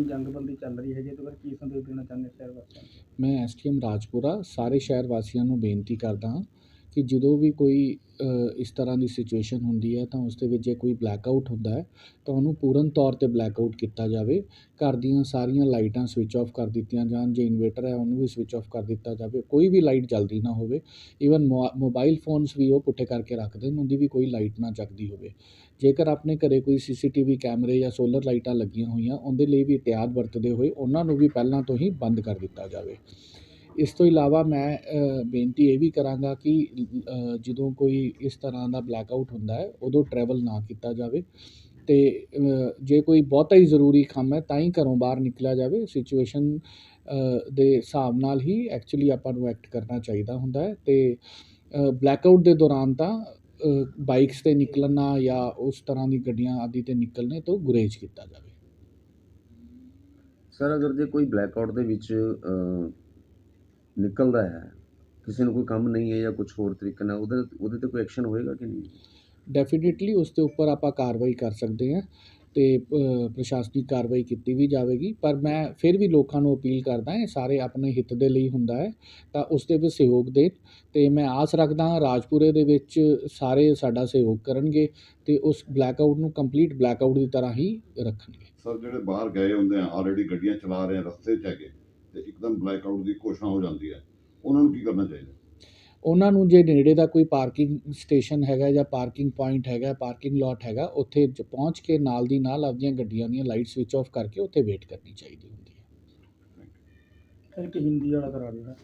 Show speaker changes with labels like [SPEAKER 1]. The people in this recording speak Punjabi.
[SPEAKER 1] ਜੰਗਬੰਦੀ ਚੱਲ ਰਹੀ ਹੈਗੀ ਤੇ ਫਿਰ ਕੀ ਸੰਦੇਸ਼ ਦੇਣਾ ਚਾਹੁੰਦੇ ਸ਼ਹਿਰ ਵਾਸੀਆਂ ਨੂੰ?
[SPEAKER 2] ਮੈਂ ਐਸਟੀਐਮ ਰਾਜਪੁਰਾ, ਸਾਰੇ ਸ਼ਹਿਰ ਵਾਸੀਆਂ ਨੂੰ ਬੇਨਤੀ ਕਰਦਾ ਹਾਂ ਕਿ ਜਦੋਂ ਵੀ ਕੋਈ ਇਸ ਤਰ੍ਹਾਂ ਦੀ ਸਿਚੁਏਸ਼ਨ ਹੁੰਦੀ ਹੈ ਤਾਂ ਉਸ ਦੇ ਵਿੱਚ ਜੇ ਕੋਈ ਬਲੈਕਆਊਟ ਹੁੰਦਾ ਹੈ, ਤਾਂ ਉਹਨੂੰ ਪੂਰਨ ਤੌਰ ਤੇ ਬਲੈਕਆਊਟ ਕੀਤਾ ਜਾਵੇ। ਘਰ ਦੀਆਂ ਸਾਰੀਆਂ ਲਾਈਟਾਂ ਸਵਿਚ ਆਫ ਕਰ ਦਿੱਤੀਆਂ ਜਾਣ, ਜੇ ਇਨਵੇਟਰ ਹੈ ਉਹਨੂੰ ਵੀ ਸਵਿਚ ਆਫ ਕਰ ਦਿੱਤਾ ਜਾਵੇ। ਕੋਈ ਵੀ ਲਾਈਟ ਜਲਦੀ ਨਾ ਹੋਵੇ। ਈਵਨ ਮੋ ਮੋਬਾਈਲ ਫੋਨਸ ਵੀ ਉਹ ਪੁੱਠੇ ਕਰਕੇ ਰੱਖਦੇ ਨੇ ਉਹਦੀ ਵੀ ਕੋਈ ਲਾਈਟ ਨਾ ਜਗਦੀ ਹੋਵੇ। ਜੇਕਰ ਆਪਣੇ ਘਰ ਕੋਈ ਸੀ ਸੀ ਟੀ ਵੀ ਕੈਮਰੇ ਜਾਂ ਸੋਲਰ ਲਾਈਟਾਂ ਲੱਗੀਆਂ ਹੋਈਆਂ, ਉਹਦੇ ਲਈ ਵੀ ਇhtiyਾਤ ਵਰਤਦੇ ਹੋਏ ਉਹਨਾਂ ਨੂੰ ਵੀ ਪਹਿਲਾਂ ਤੋਂ ਹੀ ਬੰਦ ਕਰ ਦਿੱਤਾ ਜਾਵੇ। ਇਸ ਤੋਂ ਇਲਾਵਾ ਮੈਂ ਬੇਨਤੀ ਇਹ ਵੀ ਕਰਾਂਗਾ ਕਿ ਜਦੋਂ ਕੋਈ ਇਸ ਤਰ੍ਹਾਂ ਦਾ ਬਲੈਕਆਊਟ ਹੁੰਦਾ ਹੈ, ਉਦੋਂ ਟਰੈਵਲ ਨਾ ਕੀਤਾ ਜਾਵੇ ਅਤੇ ਜੇ ਕੋਈ ਬਹੁਤਾ ਹੀ ਜ਼ਰੂਰੀ ਕੰਮ ਹੈ, ਤਾਂ ਹੀ ਘਰੋਂ ਬਾਹਰ ਨਿਕਲਿਆ ਜਾਵੇ। ਸਿਚੁਏਸ਼ਨ ਦੇ ਹਿਸਾਬ ਨਾਲ ਹੀ ਐਕਚੁਲੀ ਆਪਾਂ ਨੂੰ ਐਕਟ ਕਰਨਾ ਚਾਹੀਦਾ ਹੁੰਦਾ ਹੈ ਤੇ ਬਲੈਕਆਊਟ ਦੇ ਦੌਰਾਨ ਤਾਂ ਬਾਈਕਸ ਤੇ ਨਿਕਲਣਾ ਜਾਂ ਉਸ ਤਰ੍ਹਾਂ ਦੀ ਗੱਡੀਆਂ ਆਦਿ ਤੇ ਨਿਕਲਣੇ ਤੋਂ ਗੁਰੇਜ਼ ਕੀਤਾ ਜਾਵੇ।
[SPEAKER 3] ਸਰ ਅਗਰ ਜੇ ਕੋਈ ਬਲੈਕਆਊਟ ਦੇ ਵਿੱਚ ਨਿਕਲਦਾ ਹੈ। ਕਿਸੇ ਨੂੰ ਕੋਈ ਕੰਮ ਨਹੀਂ ਹੈ ਜਾਂ ਕੁਝ ਹੋਰ ਤਰੀਕੇ ਨਾਲ ਉਹਦੇ ਉਹਦੇ ਤੇ ਕੋਈ ਐਕਸ਼ਨ ਹੋਏਗਾ ਕਿ ਨਹੀਂ?
[SPEAKER 2] ਡੈਫੀਨਿਟਲੀ ਉਸ ਦੇ ਉੱਪਰ ਆਪਾਂ ਕਾਰਵਾਈ ਕਰ ਸਕਦੇ ਹਾਂ ਤੇ ਅ, ਪ੍ਰਸ਼ਾਸਨਿਕ ਕਾਰਵਾਈ ਕੀਤੀ ਵੀ ਜਾਵੇਗੀ। ਪਰ ਮੈਂ ਫਿਰ ਵੀ ਲੋਕਾਂ ਨੂੰ ਅਪੀਲ ਕਰਦਾ ਇਹ ਸਾਰੇ ਆਪਣੇ ਹਿੱਤ ਦੇ ਲਈ ਹੁੰਦਾ ਹੈ ਤਾਂ ਉਸ ਦੇ ਵਿੱਚ ਸਹਿਯੋਗ ਦੇਣ। ਤੇ ਮੈਂ ਆਸ ਰੱਖਦਾ ਹਾਂ ਰਾਜਪੁਰੇ ਦੇ ਵਿੱਚ ਸਾਰੇ ਸਾਡਾ ਸਹਿਯੋਗ ਕਰਨਗੇ ਤੇ ਉਸ ਬਲੈਕਆਊਟ ਨੂੰ ਕੰਪਲੀਟ ਬਲੈਕਆਊਟ ਦੀ ਤਰ੍ਹਾਂ ਹੀ ਰੱਖਣਗੇ।
[SPEAKER 4] ਸਰ ਜਿਹੜੇ ਬਾਹਰ ਗਏ ਹੁੰਦੇ ਆ ਆਲਰੇਡੀ ਗੱਡੀਆਂ ਚਲਾ ਰਹੇ ਆ ਰਸਤੇ 'ਚ ਹੈਗੇ। ਤੇ ਇੱਕਦਮ ਬਲੈਕ ਆਊਟ ਦੀ ਘੋਸ਼ਣਾ ਹੋ ਜਾਂਦੀ ਹੈ। ਉਹਨਾਂ ਨੂੰ ਕੀ ਕਰਨਾ ਚਾਹੀਦਾ?
[SPEAKER 2] ਉਹਨਾਂ ਨੂੰ ਜੇ ਨੇੜੇ ਦਾ ਕੋਈ ਪਾਰਕਿੰਗ ਸਟੇਸ਼ਨ ਹੈਗਾ ਜਾਂ ਪਾਰਕਿੰਗ ਪੁਆਇੰਟ ਹੈਗਾ ਪਾਰਕਿੰਗ ਲਾਟ ਹੈਗਾ ਉੱਥੇ ਜ- ਪਹੁੰਚ ਕੇ ਨਾਲ ਦੀ ਨਾਲ ਆਪਦੀਆਂ ਗੱਡੀਆਂ ਦੀਆਂ ਲਾਈਟ ਸਵਿਚ ਆਫ ਕਰਕੇ ਉੱਥੇ ਵੇਟ ਕਰਨੀ ਚਾਹੀਦੀ ਹੁੰਦੀ ਹੈ।
[SPEAKER 1] ਸਰ ਕਿ ਹਿੰਦੀ ਵਾਲਾ ਕਰਾ ਦੇਣਾ